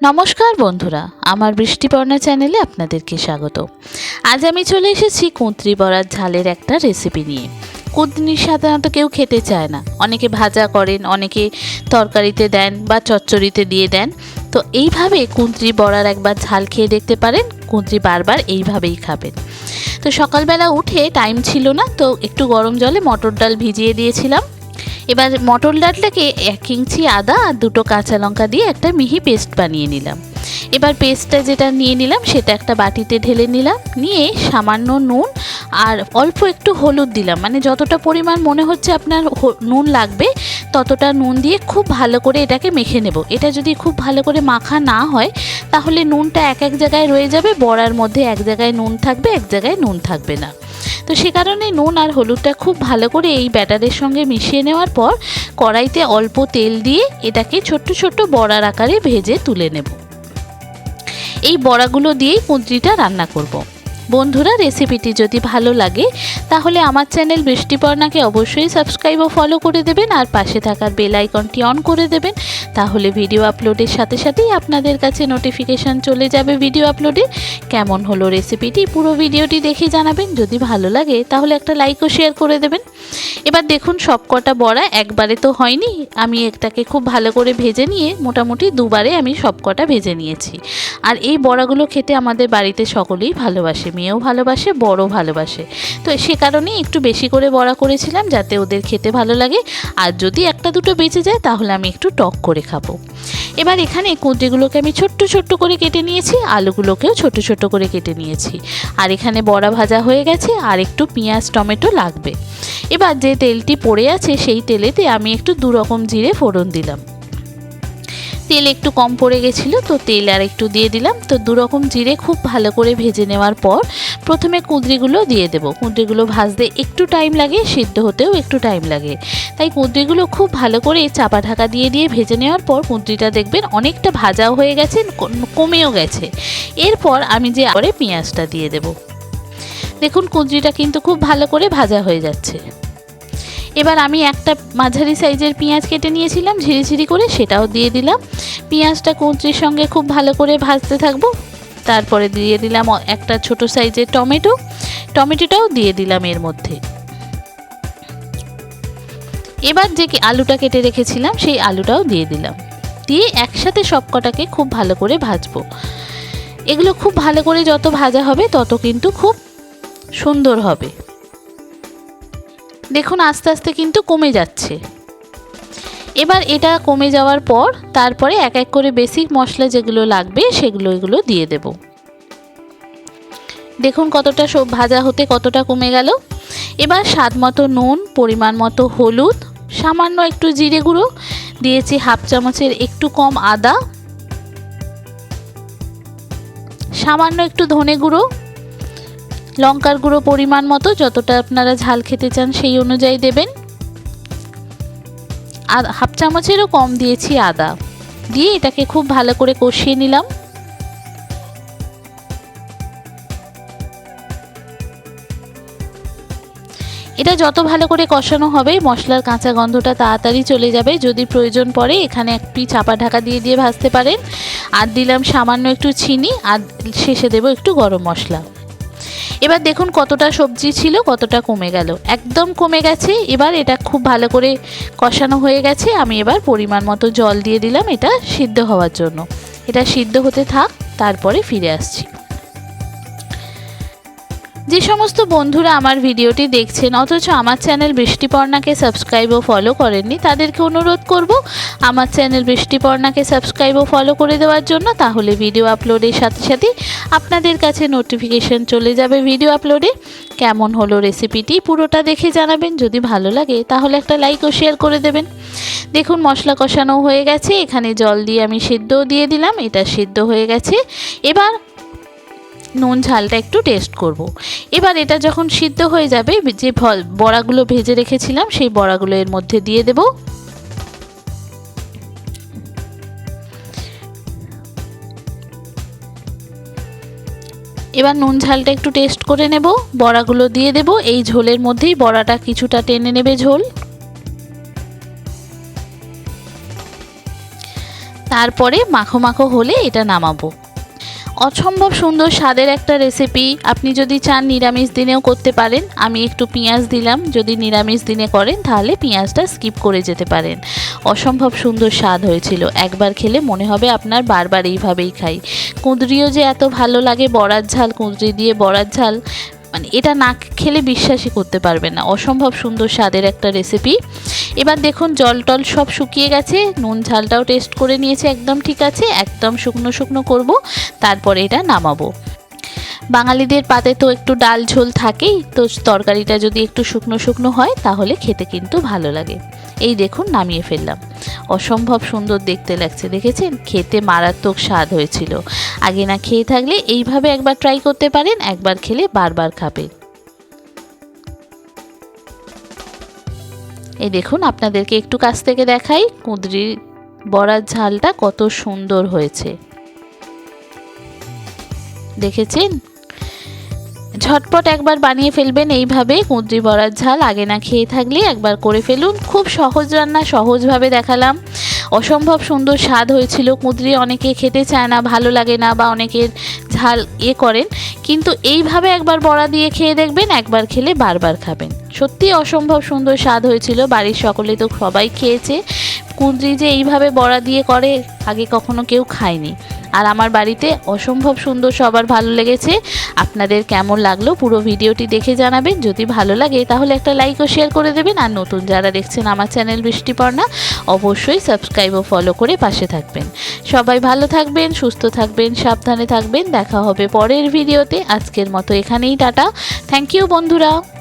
নমস্কার বন্ধুরা, আমার বৃষ্টিপর্ণা চ্যানেলে আপনাদেরকে স্বাগত। আজ আমি চলে এসেছি কুঁতরি বড়ার ঝালের একটা রেসিপি নিয়ে। কুঁদনি সাধারণত কেউ খেতে চায় না। অনেকে ভাজা করেন, অনেকে তরকারিতে দেন বা চচ্চড়িতে দিয়ে দেন। তো এইভাবে কুঁদরি বড়ার একবার ঝাল খেয়ে দেখতে পারেন, কুঁদরি বারবার এইভাবেই খাবেন। তো সকালবেলা উঠে টাইম ছিল না, তো একটু গরম জলে মটর ডাল ভিজিয়ে দিয়েছিলাম। এবার মটর ডালটাকে এক ইঞ্চি আদা আর দুটো কাঁচা লঙ্কা দিয়ে একটা মিহি পেস্ট বানিয়ে নিলাম। এবার পেস্টটা যেটা নিয়ে নিলাম, সেটা একটা বাটিতে ঢেলে নিলাম, নিয়ে সামান্য নুন আর অল্প একটু হলুদ দিলাম। মানে যতটা পরিমাণ মনে হচ্ছে আপনার নুন লাগবে, ততটা নুন দিয়ে খুব ভালো করে এটাকে মেখে নেব। এটা যদি খুব ভালো করে মাখা না হয়, তাহলে নুনটা এক এক জায়গায় রয়ে যাবে, বড়ার মধ্যে এক জায়গায় নুন থাকবে, এক জায়গায় নুন থাকবে না। তো সে কারণে নুন আর হলুদটা খুব ভালো করে এই ব্যাটারের সঙ্গে মিশিয়ে নেওয়ার পর, কড়াইতে অল্প তেল দিয়ে এটাকে ছোট্ট ছোট্ট বড়ার আকারে ভেজে তুলে নেব। এই বড়াগুলো দিয়েই কুঁদরিটা রান্না করব। বন্ধুরা রেসিপিটি যদি ভালো লাগে, তাহলে আমার চ্যানেল বৃষ্টিপর্ণাকে অবশ্যই সাবস্ক্রাইব ও ফলো করে দেবেন আর পাশে থাকার বেল আইকনটি অন করে দেবেন। তাহলে ভিডিও আপলোডের সাথে সাথেই আপনাদের কাছে নোটিফিকেশান চলে যাবে ভিডিও আপলোডে কেমন হলো রেসিপিটি পুরো ভিডিওটি দেখে জানাবেন। যদি ভালো লাগে, তাহলে একটা লাইক ও শেয়ার করে দেবেন। এবার দেখুন সব কটা বড়া একবারে তো হয়নি। আমি একটাকে খুব ভালো করে ভেজে নিয়ে মোটামুটি দুবারে আমি সব কটা ভেজে নিয়েছি। আর এই বড়াগুলো খেতে আমাদের বাড়িতে সকলেই ভালোবাসে। মেয়েও ভালোবাসে বড় ভালোবাসে। তো সে কারণেই একটু বেশি করে বড়া করেছিলাম যাতে ওদের খেতে ভালো লাগে। আর যদি একটা দুটো বেঁচে যায়, তাহলে আমি একটু টক করে খাব। এবার এখানে কুঁদরিগুলোকে আমি ছোট্ট ছোট্ট করে কেটে নিয়েছি, আলুগুলোকেও ছোট ছোট করে কেটে নিয়েছি। আর এখানে বড়া ভাজা হয়ে গেছে, আর একটু পেঁয়াজ, টমেটো লাগবে। এবার যে তেলটি পড়ে আছে, সেই তেলেতে আমি একটু দু রকম জিরে ফোড়ন দিলাম। তেল একটু কম পড়ে গেছিল, তো তেল আর একটু দিয়ে দিলাম। তো দু রকম জিরে খুব ভালো করে ভেজে নেওয়ার পর প্রথমে কুঁদরিগুলো দিয়ে দেবো। কুঁদরিগুলো ভাজতে একটু টাইম লাগে, সিদ্ধ হতেও একটু টাইম লাগে। তাই কুঁদরিগুলো খুব ভালো করে চাপা ঢাকা দিয়ে দিয়ে ভেজে নেওয়ার পর কুঁদরিটা দেখবেন অনেকটা ভাজাও হয়ে গেছে কমেও গেছে। এরপর আমি যে পরে পেঁয়াজটা দিয়ে দেব। দেখুন কুঁদরিটা কিন্তু খুব ভালো করে ভাজা হয়ে যাচ্ছে। এবার আমি একটা মাঝারি সাইজের পেঁয়াজ কেটে নিয়েছিলাম ঝিরিঝিরি করে সেটাও দিয়ে দিলাম। পেঁয়াজটা কুঁচরির সঙ্গে খুব ভালো করে ভাজতে থাকব। তারপরে দিয়ে দিলাম একটা ছোট সাইজের টমেটো। টমেটোটাও দিয়ে দিলাম এর মধ্যে। এবার যে কি- আলুটা কেটে রেখেছিলাম, সেই আলুটাও দিয়ে দিলাম। দিয়ে একসাথে সব কটাকে খুব ভালো করে ভাজবো। এগুলো খুব ভালো করে যত ভাজা হবে, তত কিন্তু খুব সুন্দর হবে। দেখুন, আস্তে আস্তে কিন্তু কমে যাচ্ছে। এবার এটা কমে যাওয়ার পর, তারপরে এক এক করে বেসিক মশলা যেগুলো লাগবে, সেগুলো এগুলো দিয়ে দেব। দেখুন, কতটা সব ভাজা হতে কতটা কমে গেল। এবার স্বাদ মতো নুন, পরিমাণ মতো হলুদ, সামান্য একটু জিরে গুঁড়ো, দিয়েছি হাফ চামচের একটু কম আদা। সামান্য একটু ধনে গুঁড়ো লঙ্কার গুঁড়ো পরিমাণ মতো, যতটা আপনারা ঝাল খেতে চান সেই অনুযায়ী দেবেন। আর হাফ চামচেরও কম দিয়েছি আদা। দিয়ে এটাকে খুব ভালো করে কষিয়ে নিলাম। এটা যত ভালো করে কষানো হবে, মশলার কাঁচা গন্ধটা তাড়াতাড়ি চলে যাবে। যদি প্রয়োজন পড়ে, এখানে একটি চাপা ঢাকা দিয়ে দিয়ে ভাজতে পারেন। আর দিলাম সামান্য একটু চিনি, আর শেষে দেবো একটু গরম মশলা। এবার দেখুন কতটা সবজি ছিল, কতটা কমে গেল। একদম কমে গেছে, এবার এটা খুব ভালো করে কষানো হয়ে গেছে। আমি এবার পরিমাণ মতো জল দিয়ে দিলাম, এটা সিদ্ধ হওয়ার জন্য। এটা সিদ্ধ হতে থাক, তারপরে ফিরে আসছি। যে সমস্ত বন্ধুরা আমার ভিডিওটি দেখছেন, অথচ আমার চ্যানেল বৃষ্টিপর্ণাকে সাবস্ক্রাইব ও ফলো করেননি, তাদেরকে অনুরোধ করব আমার চ্যানেল বৃষ্টিপর্ণাকে সাবস্ক্রাইব ও ফলো করে দেওয়ার জন্য, তাহলে ভিডিও আপলোডের সাথে সাথে আপনাদের কাছে নোটিফিকেশন চলে যাবে ভিডিও আপলোডে কেমন হলো রেসিপিটি পুরোটা দেখে জানাবেন, যদি ভালো লাগে তাহলে একটা লাইক ও শেয়ার করে দেবেন। দেখুন, মশলা কষানো হয়ে গেছে, এখানে জল দিয়ে আমি সিদ্ধও দিয়ে দিলাম, এটা সিদ্ধ হয়ে গেছে। এবার নুন ঝালটা একটু টেস্ট করব। এবার এটা যখন সিদ্ধ হয়ে যাবে, যে ফল, বড়াগুলো ভেজে রেখেছিলাম, সেই বড়াগুলো এর মধ্যে দিয়ে দেব। এবার নুন ঝালটা একটু টেস্ট করে নেব, বড়াগুলো দিয়ে দেব। এই ঝোলের মধ্যেই বড়াটা কিছুটা টেনে নেবে ঝোল। তারপরে মাখো মাখো হলে এটা নামাবো। অসম্ভব সুন্দর স্বাদের একটা রেসিপি আপনি যদি চান নিরামিষ দিনেও করতে পারেন, আমি একটু পেঁয়াজ দিলাম। যদি নিরামিষ দিনে করেন, তাহলে পেঁয়াজটা স্কিপ করে যেতে পারেন। অসম্ভব সুন্দর স্বাদ হয়েছিল। একবার খেলে মনে হবে আপনার বারবার এইভাবেই খাই। কুঁদরিও যে এত ভালো লাগে, বড়ার ঝাল, কুঁদরি দিয়ে বড়ার ঝাল। মানে এটা না খেলে বিশ্বাসই করতে পারবেন না। অসম্ভব সুন্দর স্বাদের একটা রেসিপি এবার দেখুন, জল টল সব শুকিয়ে গেছে। নুন ঝালটাও টেস্ট করে নিয়েছে, একদম ঠিক আছে। একদম শুকনো শুকনো করব, তারপরে এটা নামাবো। বাঙালিদের পাতে তো একটু ডাল ঝোল থাকেই, তো তরকারিটা যদি একটু শুকনো শুকনো হয়, তাহলে খেতে কিন্তু ভালো লাগে। এই দেখুন, নামিয়ে ফেললাম। অসম্ভব সুন্দর দেখতে লাগছে, দেখেছেন? খেতে মারাত্মক স্বাদ হয়েছিল। আগে না খেয়ে থাকলে এইভাবে একবার ট্রাই করতে পারেন, একবার খেলে বারবার খাবে এই দেখুন, আপনাদেরকে একটু কাছ থেকে দেখাই, কুঁদরির বড়ার ঝালটা কত সুন্দর হয়েছে। দেখেছেন? ঝটপট একবার বানিয়ে ফেলবেন এইভাবে। কুঁদরি বড়ার ঝাল আগে না খেয়ে থাকলে একবার করে ফেলুন। খুব সহজ রান্না, সহজভাবে দেখালাম। অসম্ভব সুন্দর স্বাদ হয়েছিল। কুঁদরি অনেকে খেতে চায় না, ভালো লাগে না বা অনেকের ঝাল ইয়ে করেন। কিন্তু এইভাবে একবার বড়া দিয়ে খেয়ে দেখবেন, একবার খেলে বারবার খাবেন। সত্যি অসম্ভব সুন্দর স্বাদ হয়েছিল। বাড়ির সকলে তো সবাই খেয়েছে। কুঁদরি যে এইভাবে বড়া দিয়ে করে, আগে কখনো কেউ খায়নি। আর আমার বাড়িতে অসম্ভব সুন্দর সবার ভালো লেগেছে। আপনাদের কেমন লাগল পুরো ভিডিওটি দেখে জানাবেন। যদি ভালো লাগে, তাহলে একটা লাইক ও শেয়ার করে দেবেন। আর নতুন যারা দেখছেন আমার চ্যানেল বৃষ্টিপর্ণা, অবশ্যই সাবস্ক্রাইব ও ফলো করে পাশে থাকবেন। সবাই ভালো থাকবেন, সুস্থ থাকবেন, সাবধানে থাকবেন। দেখা হবে পরের ভিডিওতে। আজকের মতো এখানেই টাটা। থ্যাংক ইউ বন্ধুরা।